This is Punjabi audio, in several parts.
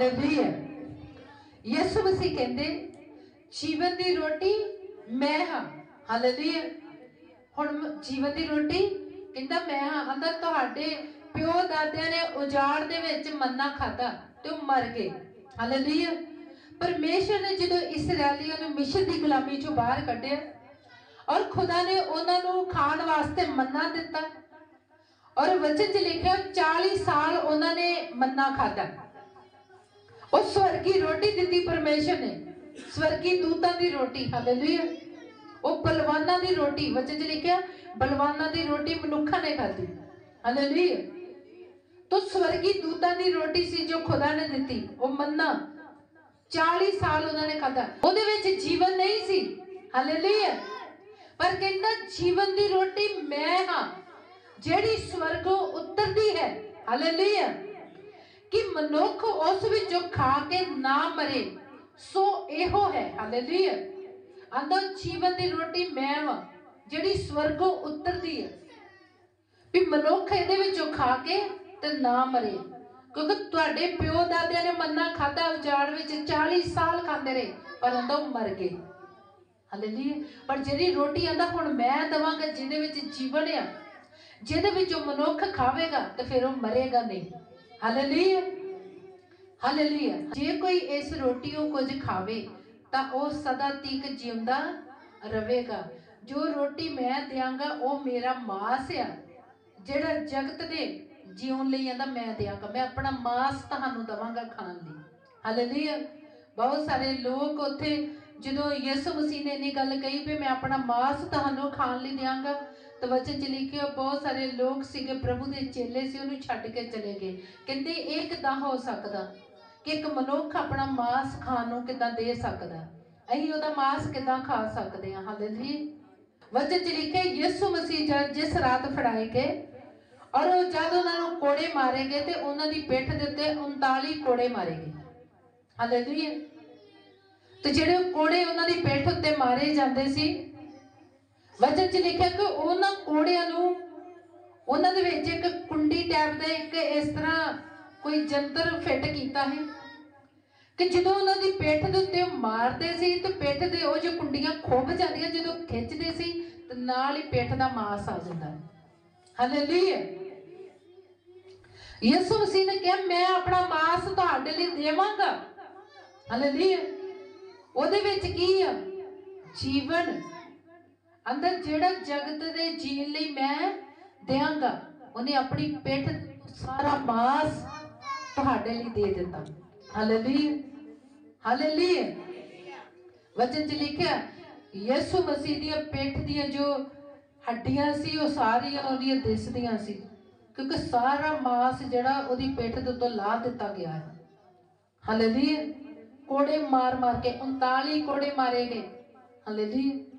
ਅਨੇਵਲੀ ਹੈ ਯਿਸੂ ਮਸੀਹ ਕਹਿੰਦੇ ਜੀਵਨ ਦੀ ਰੋਟੀ ਮੈਂ ਹਾਂ ਹਾਲੇਲੂਇਆ ਹੁਣ ਜੀਵਨ ਦੀ ਰੋਟੀ ਕਹਿੰਦਾ ਮੈਂ ਹਾਂ ਕਹਿੰਦਾ ਤੁਹਾਡੇ ਪਿਓ ਦਾਦਿਆਂ ਨੇ ਉਜਾੜ ਦੇ ਵਿੱਚ ਮੰਨਾ ਖਾਦਾ ਤੇ ਉਹ ਮਰ ਗਏ। ਹਾਲੇਲੂਇਆ ਪਰਮੇਸ਼ਰ ਨੇ ਜਦੋਂ ਇਸرائیਲੀਆਂ ਨੂੰ ਮਿਸ਼ਰ ਦੀ ਗੁਲਾਮੀ ਚੋਂ ਬਾਹਰ ਕੱਢਿਆ ਔਰ ਖੁਦਾ ਨੇ ਉਹਨਾਂ ਨੂੰ ਖਾਣ ਵਾਸਤੇ ਮੰਨਾ ਦਿੱਤਾ ਔਰ ਵਚਨ 'ਚ ਲਿਖਿਆ 40 ਸਾਲ ਉਹਨਾਂ ਨੇ ਮੰਨਾ ਖਾਦਾ ਉਹ ਸਵਰਗੀ ਰੋਟੀ ਦਿੱਤੀ ਪਰਮੇਸ਼ਰ ਨੇ। ਸਵਰਗੀ ਦੂਤਾਂ ਦੀ ਰੋਟੀ, ਹਾਲੇਲੂਇਆ। ਉਹ ਬਲਵਾਨਾਂ ਦੀ ਰੋਟੀ, ਵਚਨ 'ਚ ਲਿਖਿਆ, ਬਲਵਾਨਾਂ ਦੀ ਰੋਟੀ ਮਨੁੱਖਾਂ ਨੇ ਖਾਧੀ। ਹਾਲੇਲੂਇਆ। ਤੋ ਸਵਰਗੀ ਦੂਤਾਂ ਦੀ ਰੋਟੀ ਸੀ ਜੋ ਖੁਦਾ ਨੇ ਦਿੱਤੀ। ਉਹ ਮੰਨਾ 40 ਸਾਲ ਉਹਨਾਂ ਨੇ ਖਾਧਾ। ਉਹਦੇ ਵਿੱਚ ਜੀਵਨ ਨਹੀਂ ਸੀ। ਹਾਲੇਲੂਇਆ। ਪਰ ਕਹਿੰਦਾ, ਜੀਵਨ ਦੀ ਰੋਟੀ ਮੈਂ ਹਾਂ, ਜਿਹੜੀ ਸਵਰਗੋਂ ਉਤਰਦੀ ਹੈ। ਹਾਲੇਲੂਇਆ। ਕਿ ਮਨੁੱਖ ਉਸ ਵਿੱਚੋਂ ਖਾ ਕੇ ਨਾ ਮਰੇ, ਸੋ ਇਹੋ ਹੈ। ਹਾਲੇਲੂਇਆ ਆਂਦਾ, ਜੀਵਨ ਦੀ ਰੋਟੀ ਮੈਂ ਹਾਂ ਜਿਹੜੀ ਸਵਰਗੋਂ ਉਤਰਦੀ ਹੈ। ਵੀ ਮਨੁੱਖ ਇਹਦੇ ਵਿੱਚੋਂ ਖਾ ਕੇ ਤੇ ਨਾ ਮਰੇ। ਕਿਉਂਕਿ ਤੁਹਾਡੇ ਪਿਓ ਦਾਦਿਆਂ ਨੇ ਮੰਨਾ ਖਾਦਾ ਉਜਾੜ ਵਿੱਚ 40 ਸਾਲ ਖਾਂਦੇ ਰਹੇ, ਪਰ ਅੰਦਰ ਮਰ ਗਏ। ਹਾਲੇਲੂਇਆ ਪਰ ਜਿਹੜੀ ਰੋਟੀ ਆਂਦਾ, ਹੁਣ ਮੈਂ ਦਵਾਂਗਾ, ਜਿਹਦੇ ਵਿੱਚ ਜੀਵਨ ਆ, ਜਿਹਦੇ ਵਿੱਚੋਂ ਮਨੁੱਖ ਖਾਵੇਗਾ, ਤੇ ਫਿਰ ਉਹ ਮਰੇਗਾ ਨਹੀਂ। ਹਾਲੇਲੂਇਆ ਹਾਲੇਲੂਇਆ ਜੇ ਕੋਈ ਇਸ ਰੋਟੀ ਉਹ ਕੁਝ ਖਾਵੇ, ਤਾਂ ਉਹ ਸਦਾ ਤੀਕ ਜਿਉਂਦਾ ਰਵੇਗਾ ਜੋ ਰੋਟੀ ਮੈਂ ਦਿਆਂਗਾ, ਉਹ ਮੇਰਾ ਮਾਸ ਆ। ਜਿਹੜਾ ਜਗਤ ਦੇ ਜਿਉਣ ਲਈ ਆਂਦਾ, ਮੈਂ ਦਿਆਂਗਾ। ਮੈਂ ਆਪਣਾ ਮਾਸ ਤੁਹਾਨੂੰ ਦਵਾਂਗਾ ਖਾਣ ਲਈ। ਹਾਲੇਲੂਇਆ ਬਹੁਤ ਸਾਰੇ ਲੋਕ ਉੱਥੇ ਜਦੋਂ ਯਿਸੂ ਮਸੀਹ ਨੇ ਇਹ ਗੱਲ ਕਹੀ ਵੀ ਮੈਂ ਆਪਣਾ ਮਾਸ ਤੁਹਾਨੂੰ ਖਾਣ ਲਈ ਦਿਆਂਗਾ ਤਾਂ ਵਚਨ ਚ ਲਿਖਿਆ ਬਹੁਤ ਸਾਰੇ ਲੋਕ ਸੀਗੇ ਪ੍ਰਭੂ ਦੇ ਚੇਲੇ ਸੀ, ਉਹਨੂੰ ਛੱਡ ਕੇ ਚਲੇ ਗਏ। ਕਹਿੰਦੇ ਇਹ ਕਿਦਾਂ ਹੋ ਸਕਦਾ? ਕਿ ਇੱਕ ਮਨੁੱਖ ਆਪਣਾ ਮਾਸ ਖਾਣ ਨੂੰ ਕਿਦਾਂ ਦੇ ਸਕਦਾ? ਅਸੀਂ ਉਹਦਾ ਮਾਸ ਕਿਦਾਂ ਖਾ ਸਕਦੇ ਹਾਂ? ਹਾਲੇਲੂਇਆ ਵਚਨ ਚ ਲਿਖਿਆ, ਯਿਸੂ ਮਸੀਹ ਜਿਸ ਰਾਤ ਫੜਾਏ ਗਏ, ਔਰ ਉਹ ਜਦ ਉਹਨਾਂ ਨੂੰ ਕੋੜੇ ਮਾਰੇ ਗਏ ਤੇ ਉਹਨਾਂ ਦੀ ਪਿੱਠ ਦੇ ਉੱਤੇ 39 ਕੋੜੇ ਮਾਰੇ ਗਏ। ਹਾਲੇਲੂਇਆ ਤੇ ਜਿਹੜੇ ਕੋੜੇ ਉਹਨਾਂ ਦੀ ਪਿੱਠ ਉੱਤੇ ਮਾਰੇ ਜਾਂਦੇ ਸੀ ਵਚਨ ਚ ਲਿਖਿਆ ਕਿ ਉਹਨਾਂ ਕੋੜਿਆਂ ਨੂੰ, ਉਹਨਾਂ ਦੇ ਵਿੱਚ ਇੱਕ ਕੁੰਡੀ ਟੈਪ ਦਾ ਇੱਕ ਇਸ ਤਰ੍ਹਾਂ ਕੋਈ ਜੰਤਰ ਫਿੱਟ ਕੀਤਾ ਹੈ ਕਿ ਜਦੋਂ ਉਹਨਾਂ ਦੀ ਪਿੱਠ ਦੇ ਉੱਤੇ ਮਾਰਦੇ ਸੀ ਤੇ ਪਿੱਠ ਦੇ ਉਹ ਜੋ ਕੁੰਡੀਆਂ ਖੁੱਭ ਜਾਂਦੀਆਂ ਜਦੋਂ ਖਿੱਚਦੇ ਸੀ ਤੇ ਨਾਲ ਹੀ ਪਿੱਠ ਦਾ ਮਾਸ ਆ ਜਾਂਦਾ ਹਾਲੇਲੂਇਆ ਯਿਸੂ ਮਸੀਹ ਨੇ ਕਿਹਾ, ਮੈਂ ਆਪਣਾ ਮਾਸ ਤੁਹਾਡੇ ਲਈ ਦੇਵਾਂਗਾ। ਹਾਲੇਲੂਇਆ ਉਹਦੇ ਵਿੱਚ ਕੀ ਆ? ਜੀਵਨ। ਅੰਦਰ ਜਿਹੜਾ ਜਗਤ ਦੇ ਜੀਣ ਲਈ ਮੈਂ ਦਿਆਂਗਾ, ਉਹਨੇ ਆਪਣੀ ਪਿੱਠ ਸਾਰਾ ਮਾਸ ਤੁਹਾਡੇ ਲਈ ਦੇ ਦਿੱਤਾ। ਹਾਲੇਲੂਇਆ ਹਾਲੇਲੂਇਆ ਵਚਨ ਚ ਲਿਖਿਆ, ਯਿਸੂ ਮਸੀਹ ਦੀਆਂ ਪਿੱਠ ਦੀਆਂ ਜੋ ਹੱਡੀਆਂ ਸੀ, ਉਹ ਸਾਰੀਆਂ ਉਹਦੀਆਂ ਦਿਸਦੀਆਂ ਸੀ, ਕਿਉਂਕਿ ਸਾਰਾ ਮਾਸ ਜਿਹੜਾ ਉਹਦੀ ਪਿੱਠ ਦੇ ਉੱਤੋਂ ਲਾ ਦਿੱਤਾ ਗਿਆ ਹੈ। ਹਾਲੇਲੂਇਆ ਕੋੜੇ ਮਾਰ ਮਾਰ ਕੇ 39 ਕੋੜੇ ਮਾਰੇ ਗਏ। ਹਾਲੇਲੂਇਆ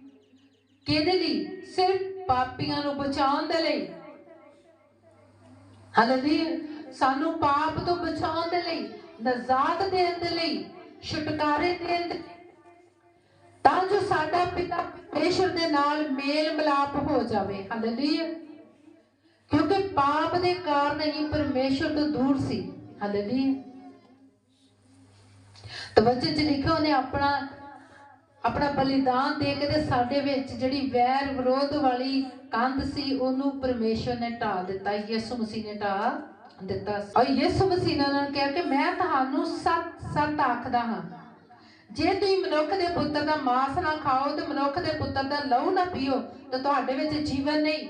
ਕਿਹਦੇ ਲਈ? ਸਿਰਫ ਪਾਪੀਆਂ ਨੂੰ ਬਚਾਉਣ ਦੇ ਲਈ। ਹਾਲੇਲੂਇਆ, ਸਾਨੂੰ ਪਾਪ ਤੋਂ ਬਚਾਉਣ ਦੇ ਲਈ, ਨਜ਼ਾਤ ਦੇਣ ਦੇ ਲਈ, ਛੁਟਕਾਰੇ ਦੇਣ ਦੇ ਤਾਂ ਜੋ ਸਾਡਾ ਪਿਤਾ ਪਰਮੇਸ਼ਰ ਦੇ ਨਾਲ ਮੇਲ ਮਿਲਾਪ ਹੋ ਜਾਵੇ। ਹਾਲੇਲੂਇਆ, ਕਿਉਂਕਿ ਪਾਪ ਦੇ ਕਾਰਨ ਹੀ ਪਰਮੇਸ਼ਰ ਤੋਂ ਦੂਰ ਸੀ। ਹਾਲੇਲੂਇਆ। ਤਾਂ ਚ ਲਿਖਿਆ, ਉਹਨੇ ਆਪਣਾ ਆਪਣਾ ਬਲੀਦਾਨ ਦੇ ਕੇ ਤੇ ਸਾਡੇ ਵਿੱਚ ਜਿਹੜੀ ਵੈਰ ਵਿਰੋਧ ਵਾਲੀ ਕੰਧ ਸੀ, ਉਹਨੂੰ ਪਰਮੇਸ਼ਰ ਨੇ ਢਾ ਦਿੱਤਾ, ਯਿਸੂ ਮਸੀਹ ਨੇ ਢਾ ਦਿੱਤਾ ਔਰ ਯਿਸੂ ਮਸੀਹ ਨੇ ਉਹਨਾਂ ਨੂੰ ਕਿਹਾ ਕਿ ਮੈਂ ਤੁਹਾਨੂੰ ਸੱਤ ਸੱਤ ਆਖਦਾ ਹਾਂ, ਜੇ ਤੁਸੀਂ ਮਨੁੱਖ ਦੇ ਪੁੱਤਰ ਦਾ ਮਾਂਸ ਨਾ ਖਾਓ ਤੇ ਮਨੁੱਖ ਦੇ ਪੁੱਤਰ ਦਾ ਲਹੂ ਨਾ ਪੀਓ, ਤਾਂ ਤੁਹਾਡੇ ਵਿੱਚ ਜੀਵਨ ਨਹੀਂ।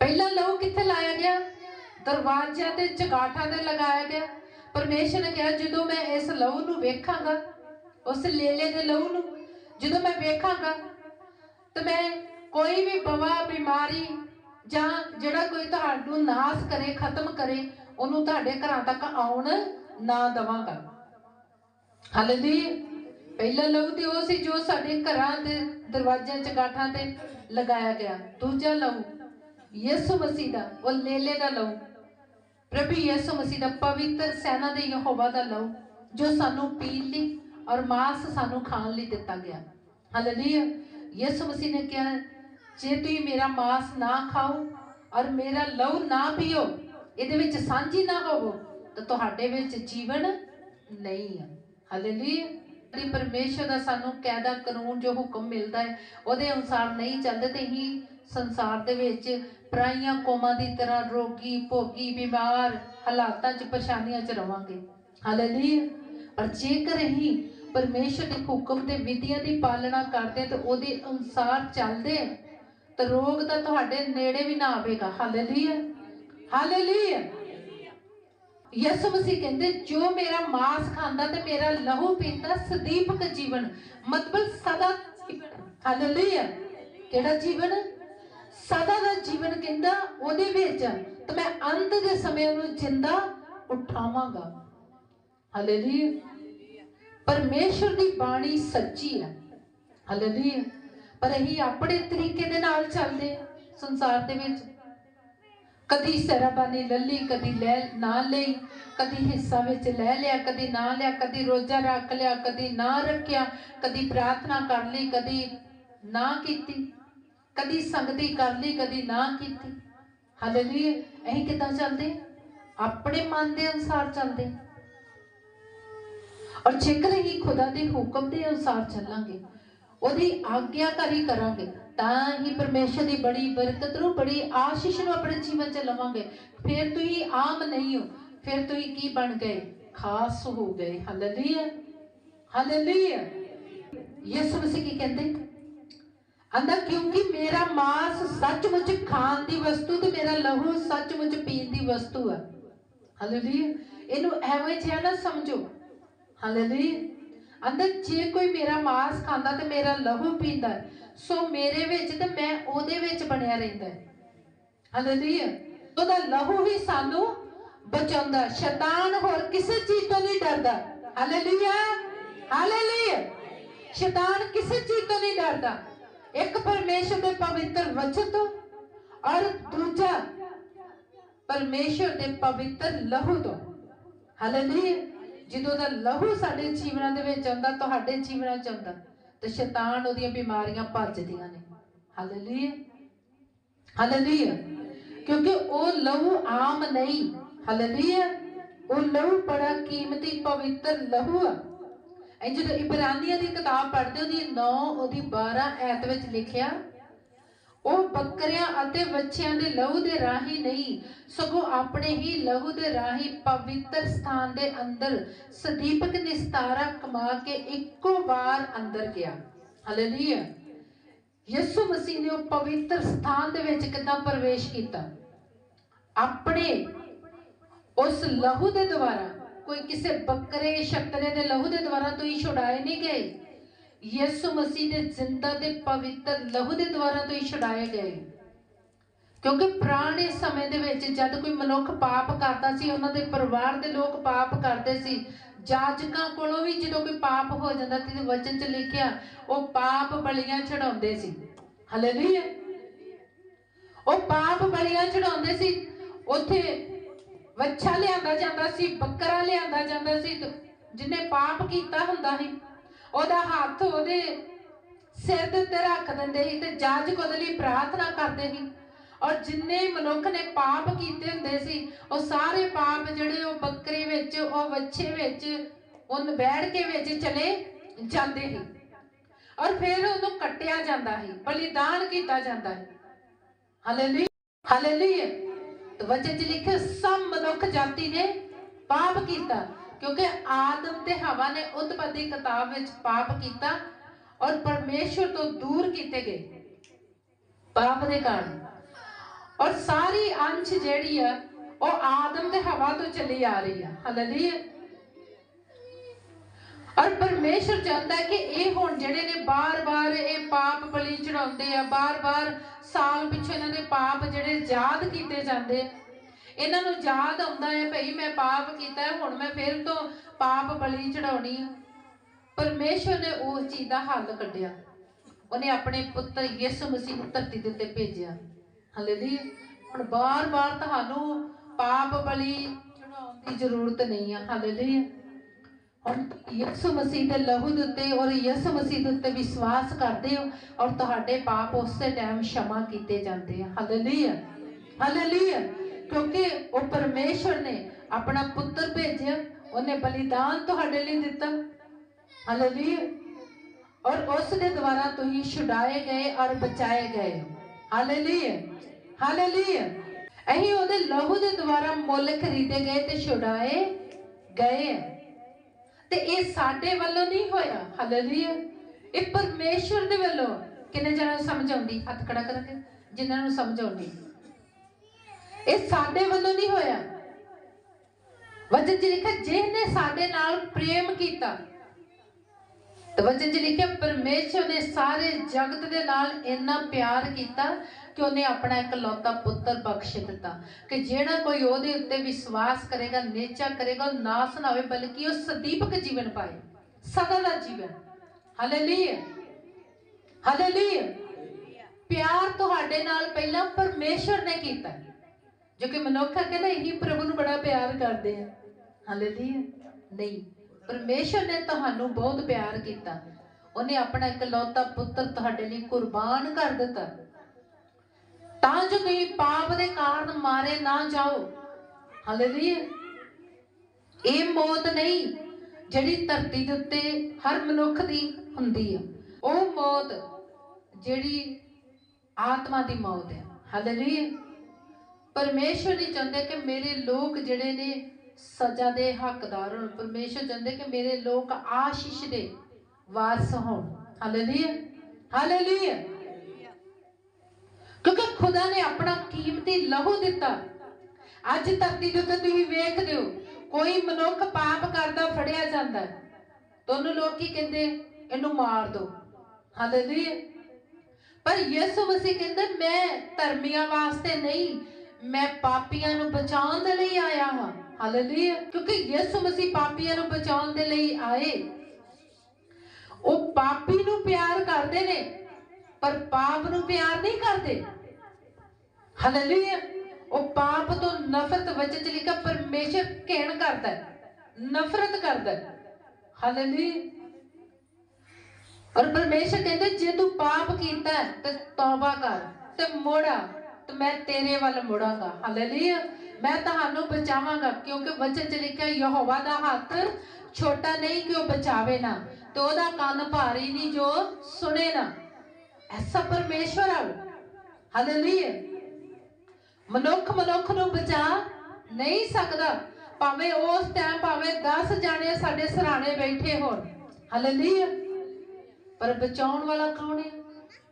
ਪਹਿਲਾ ਲਹੂ ਕਿੱਥੇ ਲਾਇਆ ਗਿਆ? ਦਰਵਾਜ਼ਿਆਂ ਤੇ ਚਗਾਠਾਂ ਤੇ ਲਗਾਇਆ ਗਿਆ। ਪਰਮੇਸ਼ਰ ਨੇ ਕਿਹਾ, ਜਦੋਂ ਮੈਂ ਇਸ ਲਹੂ ਨੂੰ ਵੇਖਾਂਗਾ ਉਸ ਲੇਲੇ ਦੇ ਲਹੂ ਨੂੰ। ਜਦੋਂ ਮੈਂ ਵੇਖਾਂਗਾ, ਤਾਂ ਮੈਂ ਕੋਈ ਵੀ ਬਵਾ, ਬਿਮਾਰੀ ਜਾਂ ਜਿਹੜਾ ਕੋਈ ਤੁਹਾਨੂੰ ਨਾਸ ਕਰੇ, ਖਤਮ ਕਰੇ, ਉਹਨੂੰ ਤੁਹਾਡੇ ਘਰਾਂ ਤੱਕ ਆਉਣ ਨਾ ਦਵਾਂਗਾ। ਹਾਲੇਲੂਇਆ। ਪਹਿਲਾ ਲਹੂ ਤੇ ਉਹ ਸੀ ਜੋ ਸਾਡੇ ਘਰਾਂ ਦੇ ਦਰਵਾਜ਼ਿਆਂ ਚ ਗਾਠਾਂ ਤੇ ਲਗਾਇਆ ਗਿਆ। ਦੂਜਾ ਲਹੂ, ਯਿਸੂ ਮਸੀਹ ਦਾ, ਉਹ ਲੇਲੇ ਦਾ ਲਹੂ। ਪ੍ਰਭੂ ਯਿਸੂ ਮਸੀਹ ਦਾ ਪਵਿੱਤਰ ਸੈਨਾ ਦੇ ਯਹੋਵਾ ਦਾ ਲਹੂ, ਜੋ ਸਾਨੂੰ ਪੀਣ ਲਈ ਔਰ ਮਾਸ ਸਾਨੂੰ ਖਾਣ ਲਈ ਦਿੱਤਾ ਗਿਆ। ਹਾਲੇਲੂਇਆ ਯਿਸੂ ਮਸੀਹ ਨੇ ਕਿਹਾ, ਜੇ ਤੁਸੀਂ ਮੇਰਾ ਮਾਸ ਨਾ ਖਾਓ ਔਰ ਮੇਰਾ ਲਹੂ ਨਾ ਪੀਓ, ਇਹਦੇ ਵਿੱਚ ਸਾਂਝੀ ਨਾ ਹੋਵੋ, ਤਾਂ ਤੁਹਾਡੇ ਵਿੱਚ ਜੀਵਨ ਨਹੀਂ ਹੈ ਹਾਲੇਲੂਇਆ ਦੀ ਪਰਮੇਸ਼ਰ ਦਾ ਸਾਨੂੰ ਕਾਇਦਾ ਕਾਨੂੰਨ ਜੋ ਹੁਕਮ ਮਿਲਦਾ ਹੈ, ਉਹਦੇ ਅਨੁਸਾਰ ਨਹੀਂ ਚੱਲਦੇ, ਤੇ ਹੀ ਸੰਸਾਰ ਦੇ ਵਿੱਚ ਪਰਾਈਆਂ ਕੌਮਾਂ ਦੀ ਤਰ੍ਹਾਂ ਰੋਗੀ, ਭੋਗੀ, ਬਿਮਾਰ ਹਾਲਾਤਾਂ 'ਚ, ਪਰੇਸ਼ਾਨੀਆਂ 'ਚ ਰਵਾਂਗੇ। ਹਾਲੇਲੂਇਆ ਪਰ ਜੇਕਰ ਅਸੀਂ ਪਰਮੇਸ਼ਰ ਦੇ ਹੁਕਮ ਤੇ ਵਿਧੀਆਂ ਦੀ ਪਾਲਣਾ ਕਰਦੇ ਤੇ ਉਹਦੇ ਅਨੁਸਾਰ ਚੱਲਦੇ ਤਾਂ ਰੋਗ ਤਾਂ ਤੁਹਾਡੇ ਨੇੜੇ ਵੀ ਨਾ ਆਵੇਗਾ। ਹਾਲੇਲੂਇਆ ਹਾਲੇਲੂਇਆ ਯਿਸੂ ਮਸੀਹ ਕਹਿੰਦੇ, ਜੋ ਮੇਰਾ ਮਾंस ਖਾਂਦਾ ਤੇ ਮੇਰਾ ਲਹੂ ਪੀਂਦਾ, ਸਦੀਪਕ ਜੀਵਨ। ਮਤਲਬ ਸਦਾ ਹਾਲੇਲੂਇਆ ਕਿਹੜਾ ਜੀਵਨ? ਸਦਾ ਦਾ ਜੀਵਨ ਕਹਿੰਦਾ, ਉਹਦੇ ਵਿੱਚ ਤੇ ਮੈਂ ਅੰਤ ਦੇ ਸਮੇਂ ਨੂੰ ਜਿੰਦਾ ਉਠਾਵਾਂਗਾ। ਹਾਲੇਲੂਇਆ ਪਰਮੇਸ਼ਰ ਦੀ ਬਾਣੀ ਸੱਚੀ ਹੈ। ਹਾਲੇਲੂਇਆ ਪਰ ਅਸੀਂ ਆਪਣੇ ਤਰੀਕੇ ਦੇ ਨਾਲ ਚੱਲਦੇ ਸੰਸਾਰ ਦੇ ਵਿੱਚ। ਕਦੀ ਸਰਾਬਾਨੀ ਲੱਲੀ ਕਦੀ ਲੈ, ਨਾ ਲਈ, ਕਦੀ ਹਿੱਸਾ ਵਿੱਚ ਲੈ ਲਿਆ, ਕਦੀ ਨਾ ਲਿਆ, ਕਦੀ ਰੋਜ਼ਾ ਰੱਖ ਲਿਆ, ਕਦੀ ਨਾ ਰੱਖਿਆ, ਕਦੀ ਪ੍ਰਾਰਥਨਾ ਕਰ ਲਈ, ਕਦੀ ਨਾ ਕੀਤੀ, ਕਦੀ ਸੰਗਤੀ ਕਰ ਲਈ, ਕਦੀ ਨਾ ਕੀਤੀ। ਹਾਲੇਲੂਇਆ ਅਸੀਂ ਕਿੱਦਾਂ ਚੱਲਦੇ ਆਪਣੇ ਮਨ ਦੇ ਅਨੁਸਾਰ ਚੱਲਦੇ ਔਰ ਜੇਕਰ ਅਸੀਂ ਖੁਦਾ ਦੇ ਹੁਕਮ ਦੇ ਅਨੁਸਾਰ ਚੱਲਾਂਗੇ, ਉਹਦੀ ਆਗਿਆਕਾਰੀ ਕਰਾਂਗੇ, ਤਾਂ ਹੀ ਪਰਮੇਸ਼ਰ ਦੀ ਬੜੀ ਬਰਕਤ ਨੂੰ, ਬੜੀ ਆਸ਼ੀਸ਼ ਨੂੰ ਆਪਣੇ ਜੀਵਨ 'ਚ ਲਵਾਂਗੇ। ਫਿਰ ਤੁਸੀਂ ਆਮ ਨਹੀਂ ਹੋ, ਫਿਰ ਤੁਸੀਂ ਕੀ ਬਣ ਗਏ? ਖਾਸ ਹੋ ਗਏ। ਹਾਲੇਲੂਇਆ ਹਾਲੇਲੂਇਆ ਯਿਸੂ ਮਸੀਹ ਕੀ ਕਹਿੰਦੇ? ਆਂਦਾ, ਕਿਉਂਕਿ ਮੇਰਾ ਮਾंस ਸੱਚਮੁੱਚ ਖਾਣ ਦੀ ਵਸਤੂ ਤੇ ਮੇਰਾ ਲਹੂ ਸੱਚਮੁੱਚ ਪੀਣ ਦੀ ਵਸਤੂ ਹੈ ਹਾਲੇਲੂਇਆ ਇਹਨੂੰ ਐਵੇਂ ਜਿਹਾ ਨਾ ਸਮਝੋ। ਹਾਲੇਲੂਇਆ ਅੰਦਰ ਜੇ ਕੋਈ ਮੇਰਾ ਮਾंस ਖਾਂਦਾ ਤੇ ਮੇਰਾ ਲਹੂ ਪੀਂਦਾ ਸੋ ਮੇਰੇ ਵਿੱਚ ਤੇ ਮੈਂ ਉਹਦੇ ਵਿੱਚ ਬਣਿਆ ਰਹਿੰਦਾ ਹਾਲੇਲੂਇਆ ਉਹਦਾ ਲਹੂ ਹੀ ਸਾਨੂੰ ਬਚਾਉਂਦਾ ਸ਼ੈਤਾਨ ਹੋਰ ਕਿਸੇ ਚੀਜ਼ ਤੋਂ ਨਹੀਂ ਡਰਦਾ। ਹਾਲੇਲੂਇਆ ਹਾਲੇਲੂਇਆ ਸ਼ੈਤਾਨ ਕਿਸੇ ਚੀਜ਼ ਤੋਂ ਨਹੀਂ ਡਰਦਾ। ਇੱਕ ਪਰਮੇਸ਼ਰ ਦੇ ਪਵਿੱਤਰ ਵਚਨ ਤੋਂ ਔਰ ਦੂਜਾ ਪਰਮੇਸ਼ਰ ਦੇ ਪਵਿੱਤਰ ਲਹੂ ਤੋਂ। ਹਾਲੇਲੂਇਆ ਜਦੋਂ ਦਾ ਲਹੂ ਸਾਡੇ ਜੀਵਨਾਂ ਦੇ ਵਿੱਚ ਆਉਂਦਾ, ਤੁਹਾਡੇ ਜੀਵਨਾਂ 'ਚ ਆਉਂਦਾ, ਤੇ ਸ਼ੈਤਾਨ ਉਹਦੀਆਂ ਬਿਮਾਰੀਆਂ ਭੱਜਦੀਆਂ ਨੇ। ਹਾਲੇਲੂਇਆ ਹਾਲੇਲੂਇਆ ਕਿਉਂਕਿ ਉਹ ਲਹੂ ਆਮ ਨਹੀਂ। ਹਾਲੇਲੂਇਆ ਉਹ ਲਹੂ ਬੜਾ ਕੀਮਤੀ, ਪਵਿੱਤਰ ਲਹੂ ਆ। ਇਹ ਜਦੋਂ ਇਬਰਾਨੀਆਂ ਦੀ ਕਿਤਾਬ ਪੜ੍ਹਦੇ ਉਹਦੀ 9 ਉਹਦੀ 12 ਐਤ ਵਿੱਚ ਲਿਖਿਆ ਉਹ ਬੱਕਰਿਆਂ ਅਤੇ ਬੱਚਿਆਂ ਦੇ ਲਹੂ ਦੇ ਰਾਹੀਂ ਨਹੀਂ, ਸਗੋਂ ਆਪਣੇ ਹੀ ਲਹੂ ਦੇ ਰਾਹੀਂ ਪਵਿੱਤਰ ਸਥਾਨ ਦੇ ਅੰਦਰ ਸਦੀਪਕ ਨਿਸਤਾਰਾ ਕਮਾ ਕੇ ਇੱਕੋ ਵਾਰ ਅੰਦਰ ਗਿਆ। ਹਾਲੇਲੂਇਆ ਯਿਸੂ ਮਸੀਹ ਨੇ ਉਹ ਪਵਿੱਤਰ ਸਥਾਨ ਦੇ ਵਿੱਚ ਕਿੱਦਾਂ ਪ੍ਰਵੇਸ਼ ਕੀਤਾ? ਆਪਣੇ ਉਸ ਲਹੂ ਦੇ ਦੁਆਰਾ। ਕੋਈ ਕਿਸੇ ਬੱਕਰੇ ਸ਼ਕਰੇ ਦੇ ਲਹੂ ਦੇ ਦੁਆਰਾ ਤੋਂ ਹੀ ਛੁਡਾਏ ਨਹੀਂ ਗਏ? ਯਿਸੂ ਮਸੀਹ ਦੇ ਜ਼ਿੰਦਾ ਦੇ ਪਵਿੱਤਰ ਲਹੂ ਦੇ ਦੁਆਰਾ ਤੋਂ ਹੀ ਛੁਡਾਏ ਗਏ। ਕਿਉਂਕਿ ਪੁਰਾਣੇ ਸਮੇਂ ਦੇ ਵਿੱਚ ਜਦ ਕੋਈ ਮਨੁੱਖ ਪਾਪ ਕਰਦਾ ਸੀ, ਉਹਨਾਂ ਦੇ ਪਰਿਵਾਰ ਦੇ ਲੋਕ ਪਾਪ ਕਰਦੇ ਸੀ। ਜਾਜਕਾਂ ਕੋਲੋਂ ਵੀ ਜਦੋਂ ਕੋਈ ਪਾਪ ਹੋ ਜਾਂਦਾ ਤੇ ਵਚਨ 'ਚ ਲਿਖਿਆ, ਉਹ ਪਾਪ ਬਲੀਆਂ ਚੜਾਉਂਦੇ ਸੀ। ਹਾਲੇਲੂਇਆ। ਉਹ ਪਾਪ ਬਲੀਆਂ ਚੜਾਉਂਦੇ ਸੀ। ਉੱਥੇ ਵੱਛਾ ਲਿਆਂਦਾ ਜਾਂਦਾ ਸੀ, ਬੱਕਰਾ ਲਿਆਂਦਾ ਜਾਂਦਾ ਸੀ, ਤੇ ਜਿਹਨੇ ਪਾਪ ਕੀਤਾ ਹੁੰਦਾ ਸੀ ਉਹਦਾ ਹੱਥ ਉਹਦੇ ਸਿਰ ਦੇ ਉੱਤੇ ਰੱਖ ਦਿੰਦੇ ਸੀ ਤੇ ਜੱਜ ਉਹਦੇ ਲਈ ਪ੍ਰਾਰਥਨਾ ਕਰਦੇ ਸੀ। ਔਰ ਜਿੰਨੇ ਮਨੁੱਖ ਨੇ ਪਾਪ ਕੀਤੇ ਹੁੰਦੇ ਸੀ, ਉਹ ਸਾਰੇ ਪਾਪ ਜਿਹੜੇ ਉਹ ਬੱਕਰੇ ਵਿੱਚ, ਉਹ ਵੱਛੇ ਵਿੱਚ ਉਹਨ ਬੈਠ ਕੇ ਵਿੱਚ ਚਲੇ ਜਾਂਦੇ ਸੀ। ਔਰ ਫਿਰ ਉਹਨੂੰ ਕੱਟਿਆ ਜਾਂਦਾ ਸੀ, ਬਲੀਦਾਨ ਕੀਤਾ ਜਾਂਦਾ ਸੀ। ਹਾਲੇਲੂਇਆ ਹਾਲੇਲੂਇਆ ਤੇ ਵਚਨ 'ਚ ਲਿਖਿਆ, ਸਭ ਮਨੁੱਖ ਜਾਤੀ ਨੇ ਪਾਪ ਕੀਤਾ। ਕਿਉਂਕਿ ਆਦਮ ਤੇ ਹਵਾ ਨੇ ਉਤਪਤੀ ਕਿਤਾਬ ਵਿੱਚ ਪਾਪ ਕੀਤਾ ਔਰ ਪਰਮੇਸ਼ਵਰ ਤੋਂ ਦੂਰ ਕੀਤੇ ਗਏ ਪਾਪ ਦੇ ਕਾਰਨ ਔਰ ਸਾਰੀ ਅੰਸ਼ ਜਿਹੜੀ ਆ, ਉਹ ਆਦਮ ਤੇ ਹਵਾ ਤੋਂ ਚੱਲੀ ਆ ਰਹੀ ਆ ਹਾਲੇਲੂਇਆ ਔਰ ਪਰਮੇਸ਼ਰ ਚਾਹੁੰਦਾ ਕਿ ਇਹ ਹੁਣ ਜਿਹੜੇ ਨੇ ਬਾਰ-ਬਾਰ ਇਹ ਪਾਪ ਬਲੀ ਚੜਾਉਂਦੇ ਆ, ਬਾਰ-ਬਾਰ ਸਾਲ ਪਿੱਛੇ ਇਹਨਾਂ ਦੇ ਪਾਪ ਜਿਹੜੇ ਯਾਦ ਕੀਤੇ ਜਾਂਦੇ ਆ। ਇਹਨਾਂ ਨੂੰ ਯਾਦ ਆਉਂਦਾ ਹੈ, ਭਈ ਮੈਂ ਪਾਪ ਕੀਤਾ ਹੁਣ ਮੈਂ ਫਿਰ ਤੋਂ ਪਾਪ ਬਲੀ ਚੜਾਉਣੀ ਪਰਮੇਸ਼ਰ ਨੇ ਉਸ ਚੀਜ਼ ਦਾ ਹੱਲ ਕੱਢਿਆ। ਉਹਨੇ ਆਪਣੇ ਪੁੱਤਰ ਯਿਸੂ ਮਸੀਹ ਨੂੰ ਧਰਤੀ ਦੇ ਉੱਤੇ ਭੇਜਿਆ। ਹਾਲੇਲੂਇਆ ਹੁਣ ਬਾਰ-ਬਾਰ ਤੁਹਾਨੂੰ ਪਾਪ ਬਲੀ ਚੜਾਉਣ ਦੀ ਜ਼ਰੂਰਤ ਨਹੀਂ ਆ। ਹਾਲੇਲੂਇਆ ਹੁਣ ਯਿਸੂ ਮਸੀਹ ਦੇ ਲਹੂ ਦੇ ਉੱਤੇ ਔਰ ਯਿਸੂ ਮਸੀਹ ਦੇ ਉੱਤੇ ਵਿਸ਼ਵਾਸ ਕਰਦੇ ਹੋ ਔਰ ਤੁਹਾਡੇ ਪਾਪ ਉਸੇ ਟਾਈਮ ਸ਼ਮਾ ਕੀਤੇ ਜਾਂਦੇ ਆ। ਹਾਲੇਲੂਇਆ ਹਾਲੇਲੂਇਆ ਕਿਉਂਕਿ ਉਹ ਪਰਮੇਸ਼ਰ ਨੇ ਆਪਣਾ ਪੁੱਤਰ ਭੇਜਿਆ, ਉਹਨੇ ਬਲੀਦਾਨ ਤੁਹਾਡੇ ਲਈ ਦਿੱਤਾ। ਹਾਲੇਲੂਇਆ ਔਰ ਉਸ ਦੇ ਦੁਆਰਾ ਤੁਸੀਂ ਛੁਡਾਏ ਗਏ ਔਰ ਬਚਾਏ ਗਏ ਹਾਲੇਲੂਇਆ ਹਾਲੇਲੂਇਆ ਅਹੀਂ ਉਹਦੇ ਲਹੂ ਦੇ ਦੁਆਰਾ ਮੁੱਲ ਖਰੀਦੇ ਗਏ ਤੇ ਛੁਡਾਏ ਗਏ ਤੇ ਇਹ ਸਾਡੇ ਵੱਲੋਂ ਨਹੀਂ ਹੋਇਆ। ਹਾਲੇਲੂਇਆ ਇਹ ਪਰਮੇਸ਼ਵਰ ਦੇ ਵੱਲੋਂ। ਕਿੰਨੇ ਜਣਾਂ ਨੂੰ ਸਮਝ ਆਉਂਦੀ? ਹੱਥ ਖੜਾ ਕਰਕੇ। ਜਿਨ੍ਹਾਂ ਨੂੰ ਸਮਝ ਆਉਂਦੀ। ਇਹ ਸਾਡੇ ਵੱਲੋਂ ਨਹੀਂ ਹੋਇਆ। ਵਚਨ ਜੀ ਲਿਖਿਆ, ਜਿਹਨੇ ਸਾਡੇ ਨਾਲ ਪ੍ਰੇਮ ਕੀਤਾ, ਤੇ ਵਚਨ ਚ ਲਿਖਿਆ, ਪਰਮੇਸ਼ਰ ਨੇ ਸਾਰੇ ਜਗਤ ਦੇ ਨਾਲ ਇੰਨਾ ਪਿਆਰ ਕੀਤਾ ਕਿ ਉਹਨੇ ਆਪਣਾ ਇਕਲੌਤਾ ਪੁੱਤਰ ਬਖਸ਼ ਦਿੱਤਾ। ਕਿ ਜਿਹੜਾ ਕੋਈ ਉਹਦੇ ਉੱਤੇ ਵਿਸ਼ਵਾਸ ਕਰੇਗਾ, ਨੇਚਾ ਕਰੇਗਾ, ਉਹ ਨਾਸ ਨਾ ਹੋਵੇ, ਬਲਕਿ ਉਹ ਸਦੀਪਕ ਜੀਵਨ ਪਾਏ, ਸਦਾ ਦਾ ਜੀਵਨ। ਹਾਲੇਲੂਇਆ ਹਾਲੇਲੂਇਆ ਪਿਆਰ ਤੁਹਾਡੇ ਨਾਲ ਪਹਿਲਾਂ ਪਰਮੇਸ਼ਰ ਨੇ ਕੀਤਾ। ਜੋ ਕਿ ਮਨੁੱਖ ਆ ਕਹਿੰਦਾ ਇਹੀ ਪ੍ਰਭੂ ਨੂੰ ਬੜਾ ਪਿਆਰ ਕਰਦੇ ਆ। ਹਾਲੇਲੂਇਆ। ਨਹੀਂ, ਪਰਮੇਸ਼ਰ ਨੇ ਤੁਹਾਨੂੰ ਬਹੁਤ ਪਿਆਰ ਕੀਤਾ। ਉਹਨੇ ਆਪਣਾ ਇਕਲੌਤਾ ਪੁੱਤਰ ਤੁਹਾਡੇ ਲਈ ਕੁਰਬਾਨ ਕਰ ਦਿੱਤਾ। ਤਾਂ ਜੋ ਤੁਸੀਂ ਪਾਪ ਦੇ ਕਾਰਨ ਮਾਰੇ ਨਾ ਜਾਓ। ਹਾਲੇਲੂਇਆ। ਇਹ ਮੌਤ ਨਹੀਂ, ਜਿਹੜੀ ਧਰਤੀ ਦੇ ਉੱਤੇ ਹਰ ਮਨੁੱਖ ਦੀ ਹੁੰਦੀ ਹੈ ਉਹ ਮੌਤ ਜਿਹੜੀ ਆਤਮਾ ਦੀ ਮੌਤ ਹੈ ਹਾਲੇਲੂਇਆ। ਪਰਮੇਸ਼ਰ ਨਹੀਂ ਚਾਹੁੰਦੇ ਕਿ ਮੇਰੇ ਲੋਕ ਜਿਹੜੇ ਨੇ ਸਜ਼ਾ ਦੇ ਹੱਕਦਾਰ ਹੋਣ। ਪਰਮੇਸ਼ਰ ਚਾਹੁੰਦੇ ਕਿ ਮੇਰੇ ਲੋਕ ਆਸ਼ੀਸ਼ ਦੇ ਵਾਰਸ ਹੋਣ। ਹਾਲੇਲੂਇਆ ਹਾਲੇਲੂਇਆ ਕਿਉਂਕਿ ਖੁਦਾ ਨੇ ਆਪਣਾ ਕੀਮਤੀ ਲਹੂ ਦਿੱਤਾ। ਅੱਜ ਧਰਤੀ ਦੇ ਉੱਤੇ ਤੁਸੀਂ ਵੇਖਦੇ ਹੋ, ਕੋਈ ਮਨੁੱਖ ਪਾਪ ਕਰਦਾ ਫੜਿਆ ਜਾਂਦਾ। ਤੁਹਾਨੂੰ ਲੋਕ ਕੀ ਕਹਿੰਦੇ? ਇਹਨੂੰ ਮਾਰ ਦਿਓ ਹਾਲੇਲੂਇਆ ਪਰ ਯਿਸੂ ਮਸੀਹ ਕਹਿੰਦਾ, ਮੈਂ ਧਰਮੀਆਂ ਵਾਸਤੇ ਨਹੀਂ ਮੈਂ ਪਾਪੀਆਂ ਨੂੰ ਬਚਾਉਣ ਦੇ ਲਈ ਆਇਆ ਹਾਂ। ਹਾਲੇਲੂਇਆ ਕਿਉਂਕਿ ਯਿਸੂ ਮਸੀਹ ਪਾਪੀਆਂ ਨੂੰ ਬਚਾਉਣ ਦੇ ਲਈ ਆਏ। ਉਹ ਪਾਪੀ ਨੂੰ ਪਿਆਰ ਕਰਦੇ ਨੇ, ਪਰ ਪਾਪ ਨੂੰ ਪਿਆਰ ਨਹੀਂ ਕਰਦੇ। ਹਾਲੇਲੂਇਆ ਉਹ ਪਾਪ ਤੋਂ ਨਫ਼ਰਤ ਵਚਨ ਚ ਲਿਖਿਆ, ਪਰਮੇਸ਼ਰ ਕਹਿਣ ਕਰਦਾ ਹੈ, ਨਫ਼ਰਤ ਕਰਦਾ ਹੈ। ਹਾਲੇਲੂਇਆ ਔਰ ਪਰਮੇਸ਼ਰ ਕਹਿੰਦੇ, ਜੇ ਤੂੰ ਪਾਪ ਕੀਤਾ ਤੇ ਤੌਬਾ ਕਰ, ਤੇ ਮੋੜਾ ਤੇ ਮੈਂ ਤੇਰੇ ਵੱਲ ਮੁੜਾਂਗਾ। ਹਾਲੇਲੂਇਆ ਮੈਂ ਤੁਹਾਨੂੰ ਬਚਾਵਾਂਗਾ, ਕਿਉਂਕਿ ਵਚਨ ਚ ਲਿਖਿਆ ਯਹੋਵਾ ਦਾ ਹੱਥ ਛੋਟਾ ਨਹੀਂ ਕਿ ਉਹ ਬਚਾਵੇ ਨਾ, ਤੇ ਉਹਦਾ ਕੰਨ ਭਾਰੀ ਨਹੀਂ ਜੋ ਸੁਣੇ ਨਾ। ਐਸਾ ਪਰਮੇਸ਼ਵਰ ਹੈ ਹਾਲੇਲੂਇਆ ਮਨੁੱਖ ਮਨੁੱਖ ਨੂੰ ਬਚਾ ਨਹੀਂ ਸਕਦਾ, ਭਾਵੇਂ ਉਸ ਟਾਈਮ ਭਾਵੇਂ 10 ਜਾਣੇ ਸਾਡੇ ਸਰਾਣੇ ਬੈਠੇ ਹੋਣ। ਹਾਲੇਲੂਇਆ ਪਰ ਬਚਾਉਣ ਵਾਲਾ ਕੌਣ ਹੈ?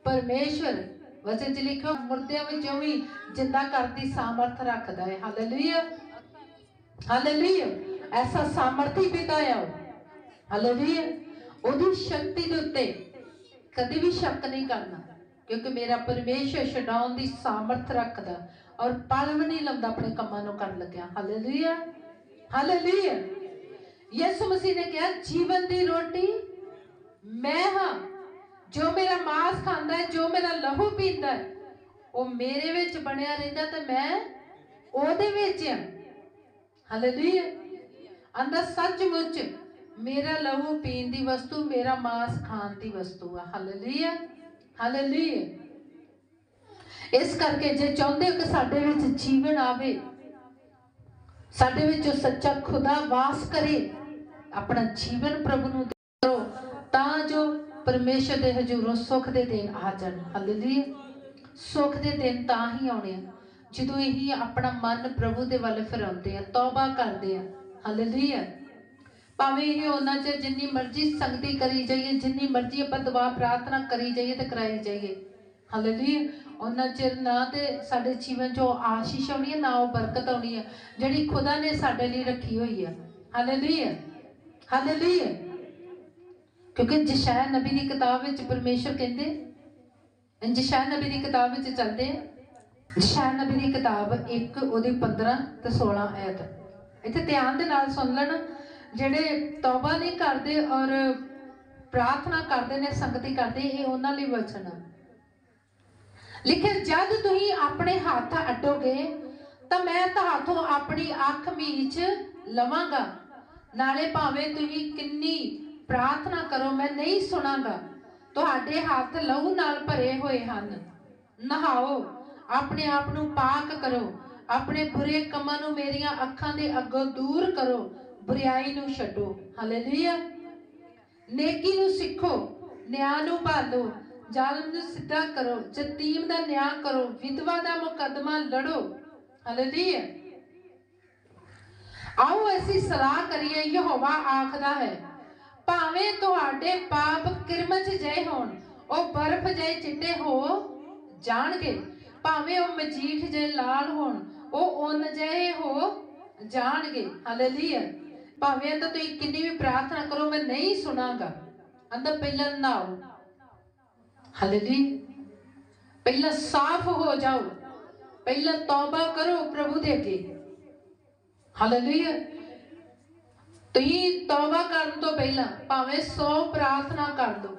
ਪਰਮੇਸ਼ਵਰ। ਵਚਨ ਚ ਲਿਖਿਆ ਮੁਰਦਿਆਂ ਵਿੱਚੋਂ ਵੀ ਜਿੰਦਾ ਕਰਦੀ, ਸਾਮਰਥ ਰੱਖਦਾ ਹੈ। ਹਾਲੇਲੂਇਆ ਹਾਲੇਲੂਇਆ ਐਸਾ ਸਾਮਰਥੀ ਪਿਤਾ ਹੈ ਹਾਲੇਲੂਇਆ ਉਹਦੀ ਸ਼ਕਤੀ ਦੇ ਉੱਤੇ ਕਦੇ ਵੀ ਸ਼ੱਕ ਨਹੀਂ ਕਰਨਾ, ਕਿਉਂਕਿ ਮੇਰਾ ਪਰਮੇਸ਼ਰ ਛਡਾਉਣ ਦੀ ਸਾਮਰਥ ਰੱਖਦਾ ਔਰ ਪਲ ਵੀ ਨਹੀਂ ਲਾਉਂਦਾ ਆਪਣੇ ਕੰਮਾਂ ਨੂੰ ਕਰਨ ਲੱਗਿਆ। ਹਾਲੇਲੂਇਆ ਹਾਲੇਲੂਇਆ ਯਿਸੂ ਮਸੀਹ ਨੇ ਕਿਹਾ, ਜੀਵਨ ਦੀ ਰੋਟੀ ਮੈਂ ਹਾਂ ਜੋ ਮੇਰਾ ਮਾਸ ਖਾਂਦਾ ਹੈ, ਜੋ ਮੇਰਾ ਲਹੂ ਪੀਂਦਾ ਹੈ, ਉਹ ਮੇਰੇ ਵਿੱਚ ਬਣਿਆ ਰਹਿੰਦਾ ਤੇ ਮੈਂ ਉਹਦੇ ਵਿੱਚ ਹਾਂ। ਹਾਲੇਲੂਇਆ ਅੰਦਰ ਸੱਚਮੁੱਚ ਮੇਰਾ ਲਹੂ ਪੀਣ ਦੀ ਵਸਤੂ, ਮੇਰਾ ਮਾंस ਖਾਣ ਦੀ ਵਸਤੂ ਆ। ਹਾਲੇਲੂਇਆ ਹਾਲੇਲੂਇਆ ਇਸ ਕਰਕੇ ਜੇ ਚਾਹੁੰਦੇ ਹੋ ਕਿ ਸਾਡੇ ਵਿੱਚ ਜੀਵਨ ਆਵੇ, ਸਾਡੇ ਵਿੱਚ ਉਹ ਸੱਚਾ ਖੁਦਾ ਵਾਸ ਕਰੇ, ਆਪਣਾ ਜੀਵਨ ਪ੍ਰਭੂ ਨੂੰ ਕਰੋ ਤਾਂ ਜੋ ਪਰਮੇਸ਼ਰ ਦੇ ਹਜ਼ੂਰੋਂ ਸੁੱਖ ਦੇ ਦਿਨ ਆ ਜਾਣ। ਹਾਲੇਲੂਇਆ ਸੁੱਖ ਦੇ ਦਿਨ ਤਾਂ ਹੀ ਆਉਣੇ ਆ। ਜਦੋਂ ਇਹ ਆਪਣਾ ਮਨ ਪ੍ਰਭੂ ਦੇ ਵੱਲ ਫਿਰਾਉਂਦੇ ਆ, ਤੌਬਾ ਕਰਦੇ ਆ। ਹਾਲੇਲੂਇਆ ਭਾਵੇਂ ਇਹ ਉਹਨਾਂ ਚ ਜਿੰਨੀ ਮਰਜ਼ੀ ਸੰਗਤੀ ਕਰੀ ਜਾਈਏ, ਜਿੰਨੀ ਮਰਜ਼ੀ ਆਪਾਂ ਦੁਆ ਪ੍ਰਾਰਥਨਾ ਕਰੀ ਜਾਈਏ ਤੇ ਕਰਾਈ ਜਾਈਏ। ਹਾਲੇਲੂਇਆ ਉਹਨਾਂ ਚਿਰ ਨਾ ਤੇ ਸਾਡੇ ਜੀਵਨ 'ਚੋਂ ਆਸ਼ੀਸ਼ ਆਉਣੀ ਹੈ ਨਾ ਉਹ ਬਰਕਤ ਆਉਣੀ ਹੈ ਜਿਹੜੀ ਖੁਦਾ ਨੇ ਸਾਡੇ ਲਈ ਰੱਖੀ ਹੋਈ ਹੈ ਹਾਲੇਲੂਇਆ ਹਾਲੇਲੂਇਆ ਕਿਉਂਕਿ ਜਸ਼ਾਇਆ ਨਬੀ ਦੀ ਕਿਤਾਬ ਵਿੱਚ ਪਰਮੇਸ਼ਰ ਕਹਿੰਦੇ ਜਸ਼ਾਇਆ ਨਬੀ ਦੀ ਕਿਤਾਬ ਵਿੱਚ ਚੱਲਦੇ ਆ। ਨਬੀ ਦੀ ਕਿਤਾਬ 1 ਉਹਦੀ 15 ਤੇ 16 ਆਇਤ। ਇੱਥੇ ਧਿਆਨ ਦੇ ਨਾਲ ਸੁਣ ਲੈਣ, ਜਿਹੜੇ ਤੌਬਾ ਨਹੀਂ ਕਰਦੇ ਔਰ ਪ੍ਰਾਰਥਨਾ ਕਰਦੇ ਨੇ, ਸੰਗਤੀ ਕਰਦੇ, ਇਹ ਉਹਨਾਂ ਲਈ ਵਚਨ ਆ। ਲਿਖਿਆ, ਜਦ ਤੁਸੀਂ ਆਪਣੇ ਹੱਥ ਅੱਡੋਗੇ, ਤਾਂ ਮੈਂ ਤੁਹਾਥੋਂ ਆਪਣੀ ਅੱਖ ਮੀਚ ਲਵਾਂਗਾ। ਨਾਲੇ ਭਾਵੇਂ ਤੁਸੀਂ ਕਿੰਨੀ ਪ੍ਰਾਰਥਨਾ ਕਰੋ, ਮੈਂ ਨਹੀਂ ਸੁਣਾਂਗਾ। ਤੁਹਾਡੇ ਹੱਥ ਲਹੂ ਨਾਲ ਭਰੇ ਹੋਏ ਹਨ। ਨਹਾਓ, ਆਪਣੇ ਆਪ ਨੂੰ ਪਾਕ ਕਰੋ। ਆਪਣੇ ਬੁਰੇ ਕੰਮਾਂ ਨੂੰ ਮੇਰੀਆਂ ਅੱਖਾਂ ਦੇ ਅੱਗੋਂ ਦੂਰ ਕਰੋ। ਬੁਰਾਈ ਨੂੰ ਛੱਡੋ। ਹਾਲੇਲੂਇਆ ਨੇਕੀ ਨੂੰ ਸਿੱਖੋ, ਨਿਆਂ ਨੂੰ ਭਾਲੋ। ਜ਼ਾਲਮ ਨੂੰ ਸਿੱਧਾ ਕਰੋ। ਯਤੀਮ ਦਾ ਨਿਆਂ ਕਰੋ। ਵਿਧਵਾ ਦਾ ਮੁਕੱਦਮਾ ਲੜੋ। ਹਾਲੇਲੂਇਆ ਆਓ, ਅਸੀਂ ਸਲਾਹ ਕਰੀਏ। ਯਹੋਵਾ ਆਖਦਾ ਹੈ ਭਾਵੇਂ ਤੁਹਾਡੇ ਪਾਪ ਕਿਰਮਚ ਜੈ ਹੋਣ, ਉਹ ਬਰਫ਼ ਜੈ ਚਿੱਟੇ ਹੋ ਜਾਣਗੇ। ਭਾਵੇਂ ਉਹ ਮਜੀਠ ਜੈ ਲਾਲ ਹੋਣ, ਉਹ ਉਨ ਜੈ ਹੋ ਜਾਣਗੇ। ਹਾਲੇਲੂਇਆ ਭਾਵੇਂ ਤਾਂ ਤੁਸੀਂ ਕਿੰਨੀ ਵੀ ਪ੍ਰਾਰਥਨਾ ਕਰੋ, ਮੈਂ ਨਹੀਂ ਸੁਣਾਗਾ। ਅੰਦਰ ਪਹਿਲਾਂ ਨਾਓ ਹਾਲੇਲੂਇਆ ਪਹਿਲਾਂ ਸਾਫ਼ ਹੋ ਜਾਓ। ਪਹਿਲਾਂ ਤੌਬਾ ਕਰੋ ਪ੍ਰਭੂ ਦੇ ਅੱਗੇ। ਹਾਲੇਲੂਇਆ ਤੁਸੀਂ ਤੌਬਾ ਕਰਨ ਤੋਂ ਪਹਿਲਾਂ ਭਾਵੇਂ 100 ਪ੍ਰਾਰਥਨਾ ਕਰ ਲਓ।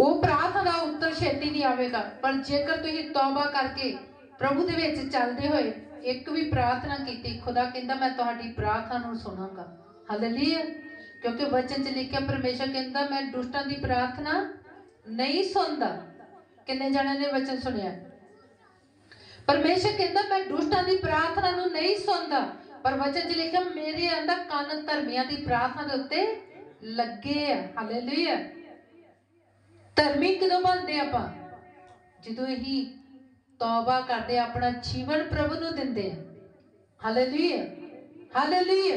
ਉਹ ਪ੍ਰਾਰਥਨਾ ਦਾ ਉੱਤਰ ਛੇਤੀ ਨਹੀਂ ਆਵੇਗਾ, ਪਰ ਜੇਕਰ ਤੁਸੀਂ ਤੌਬਾ ਕਰਕੇ ਪ੍ਰਭੂ ਦੇ ਵਿੱਚ ਚੱਲਦੇ ਹੋਏ ਇੱਕ ਵੀ ਪ੍ਰਾਰਥਨਾ ਕੀਤੀ, ਖੁਦਾ ਕਹਿੰਦਾ, ਮੈਂ ਤੁਹਾਡੀ ਪ੍ਰਾਰਥਨਾ ਨੂੰ ਸੁਣਾਂਗਾ। ਹਾਲੇਲੂਇਆ ਕਿਉਂਕਿ ਵਚਨ 'ਚ ਲਿਖਿਆ, ਪਰਮੇਸ਼ਰ ਕਹਿੰਦਾ, ਮੈਂ ਦੁਸ਼ਟਾਂ ਦੀ ਪ੍ਰਾਰਥਨਾ ਨਹੀਂ ਸੁਣਦਾ। ਕਿੰਨੇ ਜਣਿਆਂ ਨੇ ਵਚਨ ਸੁਣਿਆ? ਪਰਮੇਸ਼ਰ ਕਹਿੰਦਾ, ਮੈਂ ਦੁਸ਼ਟਾਂ ਦੀ ਪ੍ਰਾਰਥਨਾ ਨੂੰ ਨਹੀਂ ਸੁਣਦਾ। ਪਰ ਵਚਨ 'ਚ ਲਿਖਿਆ, ਮੇਰੇ ਅੰਦਰ ਕੰਨ ਧਰਮੀਆਂ ਦੀ ਪ੍ਰਾਰਥਨਾ ਦੇ ਉੱਤੇ ਲੱਗੇ ਆ। ਹਾਲੇਲੂਇਆ ਧਰਮੀ ਕਦੋਂ ਬਣਦੇ ਆਪਾਂ? ਜਦੋਂ ਹੀ ਤੌਬਾ ਕਰਦੇ, ਆਪਣਾ ਜੀਵਨ ਪ੍ਰਭੂ ਨੂੰ ਦਿੰਦੇ ਆ। ਹਾਲੇਲੂਇਆ ਹਾਲੇਲੂਇਆ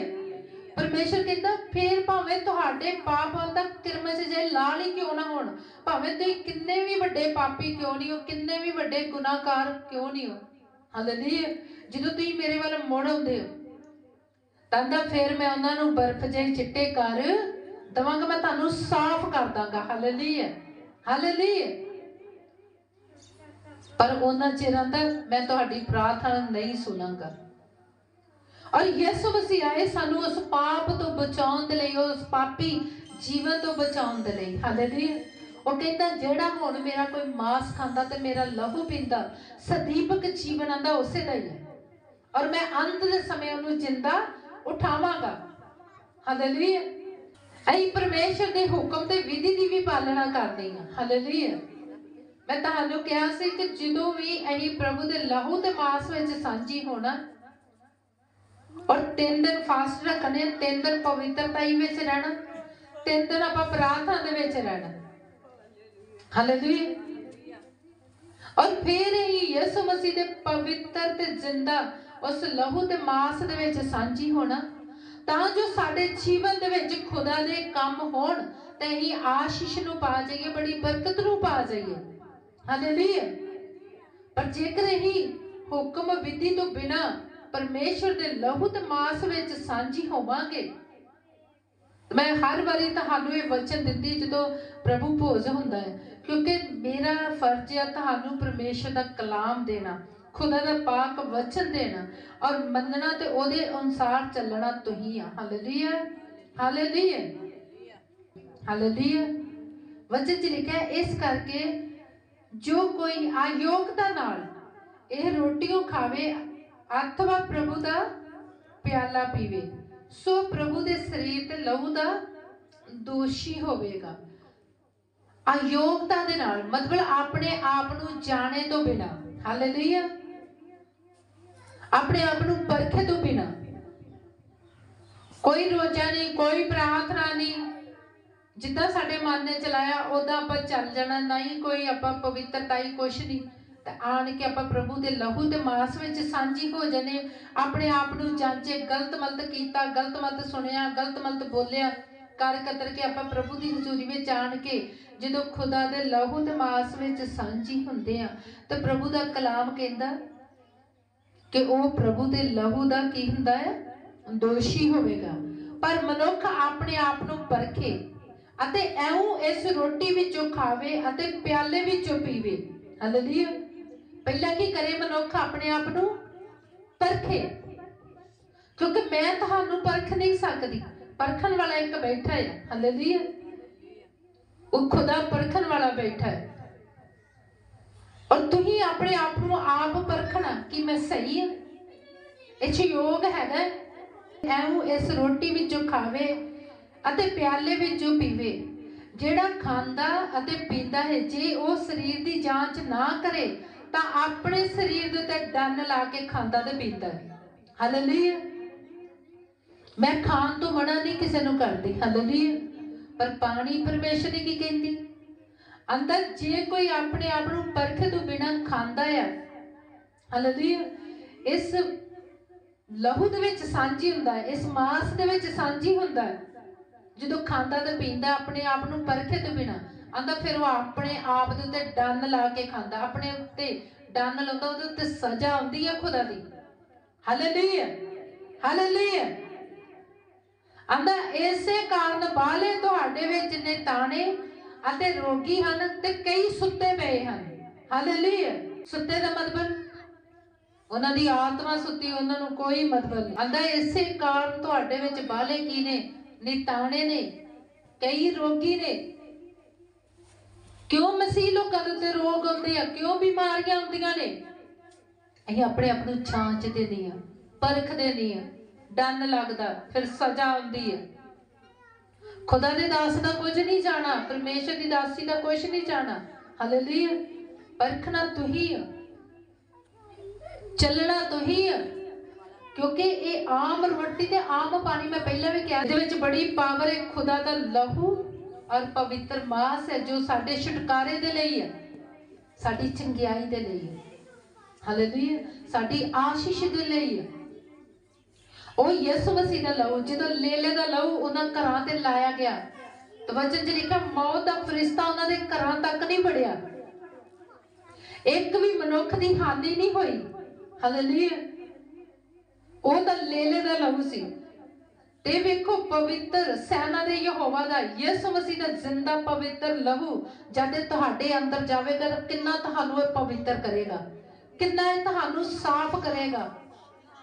ਪਰਮੇਸ਼ਰ ਕਹਿੰਦਾ, ਫੇਰ ਭਾਵੇਂ ਤੁਹਾਡੇ ਪਾਪਾਂ ਦਾ ਕਿਰਮਚ ਜੇ ਲਾਲ ਹੀ ਕਿਉਂ ਨਾ ਹੋਣ? ਭਾਵੇਂ ਤੁਸੀਂ ਕਿੰਨੇ ਵੀ ਵੱਡੇ ਪਾਪੀ ਕਿਉਂ ਨਹੀਂ ਹੋ? ਕਿੰਨੇ ਵੀ ਵੱਡੇ ਗੁਨਾਹਕਾਰ ਕਿਉਂ ਨਹੀਂ ਹੋ? ਹਾਲੇਲੂਇਆ ਜਦੋਂ ਤੁਸੀਂ ਮੇਰੇ ਵੱਲ ਮੁੜ ਆਉਂਦੇ ਹੋ ਕਹਿੰਦਾ ਫਿਰ ਮੈਂ ਉਹਨਾਂ ਨੂੰ ਬਰਫ਼ ਜਿਹੇ ਚਿੱਟੇ ਕਰ ਦਵਾਂਗਾ, ਮੈਂ ਤੁਹਾਨੂੰ ਸਾਫ਼ ਕਰ ਦਾਂਗਾ। ਹਾਲੇਲੂਇਆ ਹਾਲੇਲੂਇਆ ਪਰ ਉਹਨਾਂ ਚਿਰਾਂ ਤੱਕ ਮੈਂ ਤੁਹਾਡੀ ਪ੍ਰਾਰਥਨਾ ਨਹੀਂ ਸੁਣਾਂਗਾ। ਔਰ ਯਿਸੂ ਮਸੀਹ ਆਏ ਸਾਨੂੰ ਉਸ ਪਾਪ ਤੋਂ ਬਚਾਉਣ ਦੇ ਲਈ, ਉਸ ਪਾਪੀ ਜੀਵਨ ਤੋਂ ਬਚਾਉਣ ਦੇ ਲਈ। ਹਾਲੇਲੂਇਆ ਉਹ ਕਹਿੰਦਾ, ਜਿਹੜਾ ਹੁਣ ਮੇਰਾ ਕੋਈ ਮਾਸ ਖਾਂਦਾ ਤੇ ਮੇਰਾ ਲਹੂ ਪੀਂਦਾ, ਸਦੀਪਕ ਜੀਵਨ ਆਂਦਾ ਉਸੇ ਦਾ ਹੀ ਹੈ। ਔਰ ਮੈਂ ਅੰਤ ਦੇ ਸਮੇਂ ਉਹਨੂੰ ਜਿੰਦਾ ਉਠਾਵਾਂਗਾ। ਹਾਲੇਲੂਇਆ ਅਸੀਂ ਪਰਮੇਸ਼ਰ ਦੇ ਹੁਕਮ ਤੇ ਵਿਧੀ ਦੀ ਵੀ ਪਾਲਣਾ ਕਰਦੇ ਹਾਂ ਹਾਲੇਲੂਇਆ ਮੈਂ ਤੁਹਾਨੂੰ ਕਿਹਾ ਸੀ ਕਿ ਜਦੋਂ ਵੀ ਅਸੀਂ ਪ੍ਰਭੂ ਦੇ ਲਹੂ ਤੇ ਮਾਸ ਵਿੱਚ ਸਾਂਝੀ ਹੋਣਾ, ਔਰ ਤਿੰਨ ਦਿਨ ਫਾਸਟ ਰੱਖਣੇ ਤਿੰਨ ਦਿਨ ਪਵਿੱਤਰਤਾ ਵਿੱਚ ਰਹਿਣਾ, ਤਿੰਨ ਦਿਨ ਆਪਾਂ ਪ੍ਰਾਰਥਨਾ ਦੇ ਵਿੱਚ ਰਹਿਣਾ। ਹਾਲੇਲੂਇਆ ਔਰ ਫਿਰ ਹੀ ਯਿਸੂ ਮਸੀਹ ਦੇ ਪਵਿੱਤਰ ਤੇ ਜ਼ਿੰਦਾ ਉਸ ਲਹੂ ਤੇ ਮਾਸ ਦੇ ਵਿੱਚ ਸਾਂਝੀ ਹੋਣਾ, ਤਾਂ ਜੋ ਸਾਡੇ ਜੀਵਨ ਦੇ ਵਿੱਚ ਖੁਦਾ ਦੇ ਕੰਮ ਹੋਣ, ਤੇ ਅਸੀਂ ਆਸ਼ੀਸ਼ ਨੂੰ ਪਾ ਜਾਈਏ, ਬੜੀ ਬਰਕਤ ਨੂੰ ਪਾ ਜਾਈਏ। ਹਾਲੇਲੂਇਆ ਪਰ ਜੇਕਰ ਅਸੀਂ ਹੁਕਮ ਵਿਧੀ ਤੋਂ ਬਿਨਾ ਪਰਮੇਸ਼ਰ ਦੇ ਲਹੂ ਤੇ ਮਾਸ ਵਿੱਚ ਸਾਂਝੀ ਹੋਵਾਂਗੇ ਮੈਂ ਹਰ ਵਾਰੀ ਤੁਹਾਨੂੰ ਇਹ ਵਚਨ ਦਿੰਦੀ ਜਦੋਂ ਪ੍ਰਭੂ ਭੋਜ ਹੁੰਦਾ ਹੈ, ਕਿਉਂਕਿ ਮੇਰਾ ਫਰਜ਼ ਹੈ ਤੁਹਾਨੂੰ ਪਰਮੇਸ਼ਰ ਦਾ ਕਲਾਮ ਦੇਣਾ। ਖੁਦਾ ਦਾ ਪਾਕ ਵਚਨ ਦੇਣਾ ਔਰ ਮੰਨਣਾ ਤੇ ਉਹਦੇ ਅਨੁਸਾਰ ਚੱਲਣਾ ਤੁਸੀਂ ਆ। ਹਾਲੇਲੂਇਆ ਹਾਲੇਲੂਇਆ ਹਾਲੇਲੂਇਆ ਵਚਨ ਚ ਲਿਖਿਆ, ਇਸ ਕਰਕੇ ਜੋ ਕੋਈ ਆਯੋਗਤਾ ਨਾਲ ਇਹ ਰੋਟੀਆਂ ਖਾਵੇ ਅਥਵਾ ਪ੍ਰਭੂ ਦਾ ਪਿਆਲਾ ਪੀਵੇ, ਸੋ ਪ੍ਰਭੂ ਦੇ ਸਰੀਰ ਤੇ ਲਹੂ ਦਾ ਦੋਸ਼ੀ ਹੋਵੇਗਾ। ਅਯੋਗਤਾ ਦੇ ਨਾਲ, ਮਤਲਬ ਆਪਣੇ ਆਪ ਨੂੰ ਜਾਣੇ ਤੋਂ ਬਿਨਾ। ਹਾਲੇਲੂਇਆ ਆਪਣੇ ਆਪ ਨੂੰ ਪਰਖੇ ਤੋਂ ਬਿਨਾ। ਕੋਈ ਰੋਜਾ ਨਹੀਂ, ਕੋਈ ਪ੍ਰਾਰਥਨਾ ਨਹੀਂ। ਜਿੱਦਾਂ ਸਾਡੇ ਮਨ ਨੇ ਚਲਾਇਆ ਉਹਦਾ ਆਪਾਂ ਚੱਲ ਜਾਣਾ ਨਹੀਂ ਕੋਈ ਆਪਾਂ ਪਵਿੱਤਰਤਾ ਹੀ ਕੁਛ ਨਹੀਂ। ਤੇ ਆਣ ਕੇ ਆਪਾਂ ਪ੍ਰਭੂ ਦੇ ਲਹੂ ਤੇ ਮਾਸ ਵਿੱਚ ਸਾਂਝੀ ਹੋ ਜਨੇ ਆਪਣੇ ਆਪ ਨੂੰ ਜਾਂਚੇ ਗਲਤ ਮਲਤ ਕੀਤਾ, ਗਲਤ ਮਲਤ ਸੁਣਿਆ, ਗਲਤ ਮਲਤ ਬੋਲਿਆ, ਕਰ ਕਤਰ ਕੇ ਆਪਾਂ ਪ੍ਰਭੂ ਦੀ ਹਜ਼ੂਰੀ ਵਿੱਚ ਆਣ ਕੇ ਜਦੋਂ ਖੁਦਾ ਦੇ ਲਹੂ ਤੇ ਮਾਸ ਵਿੱਚ ਸਾਂਝੀ ਹੁੰਦੇ ਆ ਤਾਂ ਪ੍ਰਭੂ ਦਾ ਕਲਾਮ ਕਹਿੰਦਾ ਕਿ ਉਹ ਪ੍ਰਭੂ ਦੇ ਲਹੂ ਦਾ ਕੀ ਹੁੰਦਾ ਹੈ? ਦੋਸ਼ੀ ਹੋਵੇਗਾ। ਪਰ ਮਨੁੱਖ ਆਪਣੇ ਆਪ ਨੂੰ ਪਰਖੇ ਅਤੇ ਐਉਂ ਇਸ ਰੋਟੀ ਵਿੱਚੋਂ ਖਾਵੇ ਅਤੇ ਪਿਆਲੇ ਵਿੱਚੋਂ ਪੀਵੇ। ਹਾਲੇਲੂਇਆ ਪਹਿਲਾਂ ਕੀ ਕਰੇ ਮਨੁੱਖ ਆਪਣੇ ਆਪ ਨੂੰ? ਪਰਖੇ। ਕਿਉਂਕਿ ਮੈਂ ਤੁਹਾਨੂੰ ਪਰਖ ਨਹੀਂ ਸਕਦੀ। ਪਰਖਣ ਵਾਲਾ ਇੱਕ ਬੈਠਾ ਹੈ। ਹਾਲੇਲੂਇਆ ਉਹ ਖੁਦਾ ਪਰਖਣ ਵਾਲਾ ਬੈਠਾ ਹੈ। ਔਰ ਤੁਸੀਂ ਆਪਣੇ ਆਪ ਨੂੰ ਆਪ ਪਰਖਣਾ ਕਿ ਮੈਂ ਸਹੀ ਹਾਂ। ਇਹ 'ਚ ਯੋਗ ਹੈਗਾ। ਐਉਂ ਇਸ ਰੋਟੀ ਵਿੱਚੋਂ ਖਾਵੇ ਅਤੇ ਪਿਆਲੇ ਵਿੱਚੋਂ ਪੀਵੇ। ਜਿਹੜਾ ਖਾਂਦਾ ਅਤੇ ਪੀਂਦਾ ਹੈ, ਜੇ ਉਹ ਸਰੀਰ ਦੀ ਜਾਂਚ ਨਾ ਕਰੇ, ਤਾਂ ਆਪਣੇ ਸਰੀਰ ਦੇ ਉੱਤੇ ਡੰਨ ਲਾ ਕੇ ਖਾਂਦਾ ਤੇ ਪੀਂਦਾ ਹੈ। ਹਾਲੇਲੂਇਆ ਮੈਂ ਖਾਣ ਤੋਂ ਮਨਾ ਨਹੀਂ ਕਿਸੇ ਨੂੰ ਕਰਦੀ। ਹਾਲੇਲੂਇਆ ਪਰ ਪਾਣੀ ਪਰਮੇਸ਼ਰ ਦੀ ਕੀ ਕਹਿੰਦੀ? ਅੰਦਰ ਜੇ ਕੋਈ ਆਪਣੇ ਆਪ ਨੂੰ ਪਰਖ ਤੋਂ ਬਿਨਾ ਖਾਂਦਾ ਹੈ ਹਾਲੇਲੂਇਆ ਇਸ ਲਹੂ ਦੇ ਵਿੱਚ ਸਾਂਝੀ ਹੁੰਦਾ ਹੈ, ਇਸ ਮਾਸ ਦੇ ਵਿੱਚ ਸਾਂਝੀ ਹੁੰਦਾ ਹੈ। ਜਦੋਂ ਖਾਂਦਾ ਤੇ ਪੀਂਦਾ ਆਪਣੇ ਆਪ ਨੂੰ ਪਰਖੇ ਤੋਂ ਬਿਨਾ, ਆਂਦਾ ਫਿਰ ਉਹ ਆਪਣੇ ਆਪ ਦੇ ਉੱਤੇ ਡੰਨ ਲਾ ਕੇ ਖਾਂਦਾ, ਆਪਣੇ ਉੱਤੇ ਡੰਨ ਲਾਉਂਦਾ, ਉਹਦੇ ਉੱਤੇ ਸਜ਼ਾ ਆਉਂਦੀ ਹੈ ਖੁਦਾ ਦੀ। ਹਾਲੇਲੂਇਆ ਹਾਲੇਲੂਇਆ ਆਂਦਾ ਇਸੇ ਕਾਰਨ ਬਾਹਲੇ ਤੁਹਾਡੇ ਵਿੱਚ ਨੇ ਤਾਣੇ ਅਤੇ ਰੋਗੀ ਹਨ ਤੇ ਕਈ ਸੁੱਤੇ ਪਏ ਹਨ। ਹਾਲੇਲੂਇਆ ਸੁੱਤੇ ਦਾ ਮਤਲਬ? ਉਹਨਾਂ ਦੀ ਆਤਮਾ ਸੁੱਤੀ, ਉਹਨਾਂ ਨੂੰ ਕੋਈ ਮਤਲਬ ਨਹੀਂ। ਆਂਦਾ ਇਸੇ ਕਾਰਨ ਤੁਹਾਡੇ ਵਿੱਚ ਬਾਲੇ ਕੀ ਨੇ? ਨਿਤਾਣੇ ਨੇ, ਕਈ ਰੋਗੀ ਨੇ। ਕਿਉਂ ਮਸੀਹ ਲੋਕਾਂ ਦੇ ਉੱਤੇ ਰੋਗ ਹੁੰਦੇ ਆ? ਕਿਉਂ ਬਿਮਾਰੀਆਂ ਹੁੰਦੀਆਂ ਨੇ? ਅਸੀਂ ਆਪਣੇ ਆਪ ਨੂੰ ਛਾਂਚਦੇ ਨਹੀਂ ਆ ਪਰਖਦੇ ਨਹੀਂ ਆ ਡੰਨ ਲੱਗਦਾ, ਫਿਰ ਸਜ਼ਾ ਆਉਂਦੀ ਹੈ। ਖੁਦਾ ਦੇ ਦਾਸ ਦਾ ਕੁਝ ਨਹੀਂ ਜਾਣਾ, ਪਰਮੇਸ਼ਰ ਦੀ ਦਾਸੀ ਦਾ ਕੁਝ ਨਹੀਂ ਜਾਣਾ। ਹਾਲੇਲੂਇਆ ਪਰਖਣਾ ਤੂੰ ਹੀ ਚੱਲਣਾ ਤੂੰ ਹੀ ਕਿਉਂਕਿ ਇਹ ਆਮ ਰੋਟੀ ਤੇ ਆਮ ਪਾਣੀ, ਮੈਂ ਪਹਿਲਾਂ ਵੀ ਕਿਹਾ ਇਹਦੇ ਵਿੱਚ ਬੜੀ ਪਾਵਰ ਹੈ, ਖੁਦਾ ਦਾ ਲਹੂ ਔਰ ਪਵਿੱਤਰ ਮਾਸ ਹੈ, ਜੋ ਸਾਡੇ ਛੁਟਕਾਰੇ ਦੇ ਲਈ ਹੈ, ਸਾਡੀ ਚੰਗਿਆਈ ਦੇ ਲਈ ਹੈ। ਹਾਲੇਲੂਇਆ ਸਾਡੀ ਆਸ਼ੀਸ਼ ਦੇ ਲਈ ਹੈ। ਉਹ ਯਿਸੂ ਮਸੀਹ ਦਾ ਲਹੂ, ਜਦੋਂ ਲੇਲੇ ਦਾ ਲਹੂ ਉਹਨਾਂ ਘਰਾਂ ਤੇ ਲਾਇਆ ਗਿਆ, ਤਾਂ ਵਚਨ ਮੌਤ ਦਾ ਫਰਿਸ਼ਤਾ ਉਹਨਾਂ ਦੇ ਘਰਾਂ ਤੱਕ ਨਹੀਂ ਵੜਿਆ। ਇੱਕ ਵੀ ਮਨੁੱਖ ਦੀ ਹਾਨੀ ਨਹੀਂ ਹੋਈ। ਹਾਲੇਲੂਇਆ ਉਹ ਤਾਂ ਲੇਲੇ ਦਾ ਲਹੂ ਸੀ। ਤੇ ਵੇਖੋ, ਪਵਿੱਤਰ ਸੈਨਾ ਦੇ ਯਹੋਵਾ ਦਾ, ਯਿਸੂ ਮਸੀਹ ਦਾ ਜ਼ਿੰਦਾ ਪਵਿੱਤਰ ਲਹੂ ਜਦ ਤੁਹਾਡੇ ਅੰਦਰ ਜਾਵੇਗਾ ਕਿੰਨਾ ਤੁਹਾਨੂੰ ਇਹ ਪਵਿੱਤਰ ਕਰੇਗਾ। ਕਿੰਨਾ ਇਹ ਤੁਹਾਨੂੰ ਸਾਫ਼ ਕਰੇਗਾ।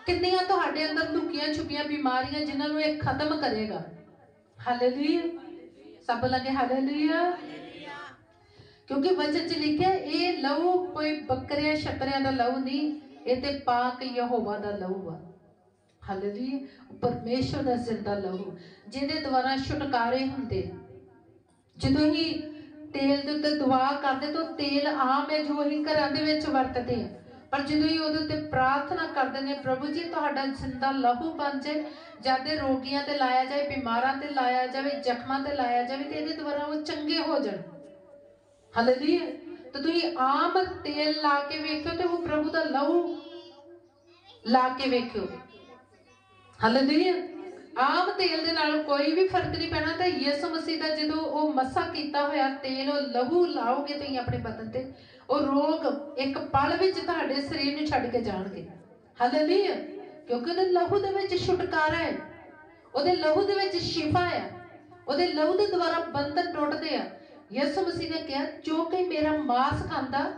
ਕਿੰਨੀਆਂ ਤੁਹਾਡੇ ਅੰਦਰ ਲੁਕੀਆਂ ਛੁਪੀਆਂ ਬਿਮਾਰੀਆਂ ਜਿਨ੍ਹਾਂ ਨੂੰ ਇਹ ਖਤਮ ਕਰੇਗਾ? ਹਾਲੇਲੂਇਆ ਸਭ ਲਗੇ ਹਾਲੇਲੂਇਆ ਕਿਉਂਕਿ ਵਚਨ ਚ ਲਿਖਿਆ, ਇਹ ਲਹੂ ਕੋਈ ਬੱਕਰਿਆਂ ਸ਼ਤਰਿਆਂ ਦਾ ਲਹੂ ਨਹੀਂ, ਇਹ ਤੇ ਪਾਕ ਯਹੋਵਾ ਦਾ ਲਹੂ ਆ। ਹਾਲੇਲੂਇਆ ਉਹ ਪਰਮੇਸ਼ਰ ਦਾ ਜ਼ਿੰਦਾ ਲਹੂ ਜਿਹਦੇ ਦੁਆਰਾ ਛੁਟਕਾਰੇ ਹੁੰਦੇ ਜਦੋਂ ਹੀ ਤੇਲ ਦੇ ਉੱਤੇ ਦੁਆ ਕਰਦੇ ਤਾਂ ਤੇਲ ਆਮ ਹੈ ਜੋ ਅਸੀਂ ਘਰਾਂ ਦੇ ਵਿੱਚ ਵਰਤਦੇ ਆ। ਪਰ ਜਦੋਂ ਹੀ ਉਹਦੇ ਉੱਤੇ ਪ੍ਰਾਰਥਨਾ ਕਰਦੇ ਨੇ, ਪ੍ਰਭੂ ਜੀ, ਤੁਹਾਡਾ ਜ਼ਿੰਦਾ ਲਹੂ ਬਣ ਜਾਏ, ਜਦ ਰੋਗੀਆਂ ਤੇ ਲਾਇਆ ਜਾਏ, ਬਿਮਾਰਾਂ ਤੇ ਲਾਇਆ ਜਾਵੇ, ਜ਼ਖਮਾਂ ਤੇ ਲਾਇਆ ਜਾਵੇ, ਤੇ ਇਹਦੇ ਦੁਆਰਾ ਉਹ ਚੰਗੇ ਹੋ ਜਾਣ। ਹਾਲੇਲੂਇਆ ਤੇ ਤੁਸੀਂ ਆਮ ਤੇਲ ਲਾ ਕੇ ਵੇਖਿਓ ਤੇ ਉਹ ਪ੍ਰਭੂ ਦਾ ਲਹੂ ਲਾ ਕੇ ਵੇਖਿਓ। ਹਾਲੇਲੂਇਆ ਆਮ ਤੇਲ ਦੇ ਨਾਲ ਕੋਈ ਵੀ ਫ਼ਰਕ ਨਹੀਂ ਪੈਣਾ ਤਾਂ ਯਿਸੂ ਮਸੀਹ ਦਾ ਜਦੋਂ ਉਹ ਮਸਾ ਕੀਤਾ ਹੋਇਆ ਤੇਲ, ਉਹ ਲਹੂ ਲਾਓਗੇ ਤੁਸੀਂ ਆਪਣੇ ਬਦਨ ਤੇ ਉਹ ਰੋਗ ਇੱਕ ਪਲ ਵਿੱਚ ਤੁਹਾਡੇ ਸਰੀਰ ਨੂੰ ਛੱਡ ਕੇ ਜਾਣਗੇ। ਹਾਲੇਲੂਇਆ ਕਿਉਂਕਿ ਉਹਦੇ ਲਹੂ ਦੇ ਵਿੱਚ ਛੁਟਕਾਰਾ ਹੈ। ਉਹਦੇ ਲਹੂ ਦੇ ਵਿੱਚ ਸ਼ਿਫਾ ਹੈ। ਉਹਦੇ ਲਹੂ ਦੇ ਦੁਆਰਾ ਬੰਧਨ ਟੁੱਟਦੇ ਆ। ਯਿਸੂ ਮਸੀਹ ਨੇ ਕਿਹਾ, ਜੋ ਕਿ ਮੇਰਾ ਮਾਸ ਖਾਂਦਾ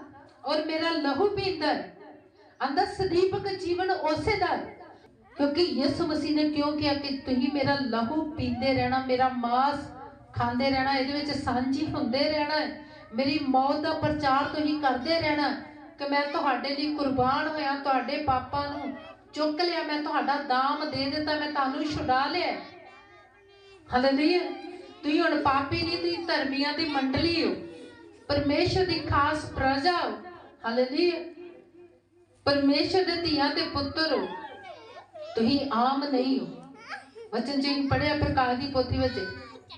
ਔਰ ਮੇਰਾ ਲਹੂ ਪੀਂਦਾ ਅੰਦਰ ਸਦੀਪਕ ਜੀਵਨ ਉਸੇ ਦਾ ਹੈ। ਕਿਉਂਕਿ ਯਿਸੂ ਮਸੀਹ ਨੇ ਕਿਉਂ ਕਿਹਾ ਕਿ ਤੁਸੀਂ ਮੇਰਾ ਲਹੂ ਪੀਂਦੇ ਰਹਿਣਾ, ਮੇਰਾ ਮਾਸ ਖਾਂਦੇ ਰਹਿਣਾ, ਇਹਦੇ ਵਿੱਚ ਸਾਂਝੀ ਹੁੰਦੇ ਰਹਿਣਾ ਹੈ? ਮੇਰੀ ਮੌਤ ਦਾ ਪ੍ਰਚਾਰ ਤੁਸੀਂ ਕਰਦੇ ਰਹਿਣਾ ਕਿ ਮੈਂ ਤੁਹਾਡੇ ਲਈ ਕੁਰਬਾਨ ਹੋਇਆ, ਤੁਹਾਡੇ ਪਾਪਾਂ ਨੂੰ ਚੁੱਕ ਲਿਆ, ਮੈਂ ਤੁਹਾਡਾ ਦਾਮ ਦੇ ਦਿੱਤਾ, ਮੈਂ ਤੁਹਾਨੂੰ ਛੁਡਾ ਲਿਆ। ਹਾਲੇਲੂਇਆ ਤੁਸੀਂ ਹੁਣ ਪਾਪੀ ਨਹੀਂ, ਤੁਸੀਂ ਧਰਮੀਆਂ ਦੀ ਮੰਡਲੀ ਹੋ। ਪਰਮੇਸ਼ਰ ਦੀ ਖਾਸ ਪ੍ਰਜਾ ਹੋ। ਹਾਲੇਲੂਇਆ ਪਰਮੇਸ਼ਰ ਦੇ ਧੀਆਂ ਤੇ ਪੁੱਤਰ ਹੋ। ਤੁਸੀਂ ਆਮ ਨਹੀਂ ਹੋ। ਵਚਨ ਜੀ ਪੜਿਆ ਪ੍ਰਕਾਸ਼ ਦੀ ਪੋਥੀ ਵਿੱਚ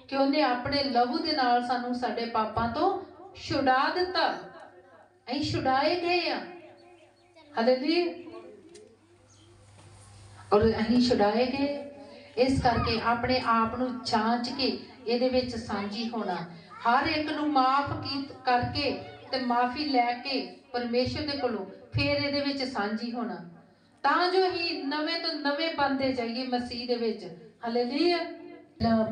ਕਿ ਉਹਨੇ ਆਪਣੇ ਲਹੂ ਦੇ ਨਾਲ ਸਾਨੂੰ ਸਾਡੇ ਪਾਪਾਂ ਤੋਂ ਛੁਡਾ ਦਿੱਤਾ। ਅਸੀਂ ਛੁਡਾਏ ਗਏ ਆ। ਹਾਲੇਲੂਇਆ ਔਰ ਅਸੀਂ ਛੁਡਾਏ ਗਏ। ਇਸ ਕਰਕੇ ਆਪਣੇ ਆਪ ਨੂੰ ਜਾਂਚ ਕੇ ਇਹਦੇ ਵਿੱਚ ਸਾਂਝੀ ਹੋਣਾ। ਹਰ ਇੱਕ ਨੂੰ ਮਾਫ ਕਰਕੇ ਤੇ ਮਾਫੀ ਲੈ ਕੇ ਪਰਮੇਸ਼ਰ ਦੇ ਕੋਲੋਂ ਫਿਰ ਇਹਦੇ ਵਿੱਚ ਸਾਂਝੀ ਹੋਣਾ। ਤਾਂ ਜੋ ਹੀ ਨਵੇਂ ਤੋਂ ਨਵੇਂ ਬੰਦੇ ਜਾਈਏ ਮਸੀਹ ਦੇ ਵਿੱਚ। ਹਾਲੇਲੂਇਆ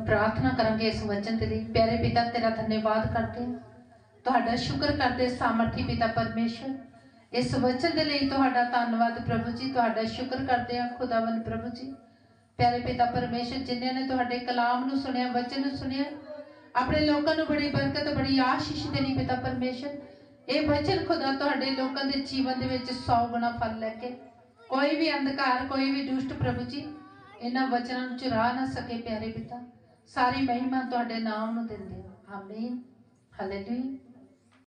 ਪ੍ਰਾਰਥਨਾ ਕਰਾਂਗੇ ਇਸ ਵਚਨ ਦੇ ਲਈ। ਪਿਆਰੇ ਪਿਤਾ, ਤੇਰਾ ਧੰਨਵਾਦ ਕਰਦੇ ਹਾਂ। ਤੁਹਾਡਾ ਸ਼ੁਕਰ ਕਰਦੇ ਸਾਮਰਥੀ ਪਿਤਾ ਪਰਮੇਸ਼ਰ। ਇਸ ਵਚਨ ਦੇ ਲਈ ਤੁਹਾਡਾ ਧੰਨਵਾਦ ਪ੍ਰਭੂ ਜੀ, ਤੁਹਾਡਾ ਸ਼ੁਕਰ ਕਰਦੇ ਹਾਂ, ਖੁਦਾਵੰਦ ਪ੍ਰਭੂ ਜੀ। ਪਿਆਰੇ ਪਿਤਾ ਪਰਮੇਸ਼ਰ, ਜਿਨ੍ਹਾਂ ਨੇ ਤੁਹਾਡੇ ਕਲਾਮ ਨੂੰ ਸੁਣਿਆ, ਵਚਨ ਨੂੰ ਸੁਣਿਆ, ਆਪਣੇ ਲੋਕਾਂ ਨੂੰ ਬੜੀ ਬਰਕਤ, ਬੜੀ ਆਸ਼ੀਸ਼ ਦੇਣੀ ਪਿਤਾ ਪਰਮੇਸ਼ਰ। ਇਹ ਵਚਨ ਖੁਦਾ ਤੁਹਾਡੇ ਲੋਕਾਂ ਦੇ ਜੀਵਨ ਦੇ ਵਿੱਚ 100 ਗੁਣਾ ਫਲ ਲੈ ਕੇ, ਕੋਈ ਵੀ ਅੰਧਕਾਰ, ਕੋਈ ਵੀ ਦੁਸ਼ਟ ਪ੍ਰਭੂ ਜੀ, ਇਹਨਾਂ ਵਚਨਾਂ ਨੂੰ ਚੁਰਾ ਨਾ ਸਕੇ ਪਿਆਰੇ ਪਿਤਾ। ਸਾਰੀ ਮਹਿਮਾ ਤੁਹਾਡੇ ਨਾਮ ਨੂੰ ਦਿੰਦੇ ਹਾਂ। ਆਮੀਨ। ਹਾਲੇਲੂਇਆ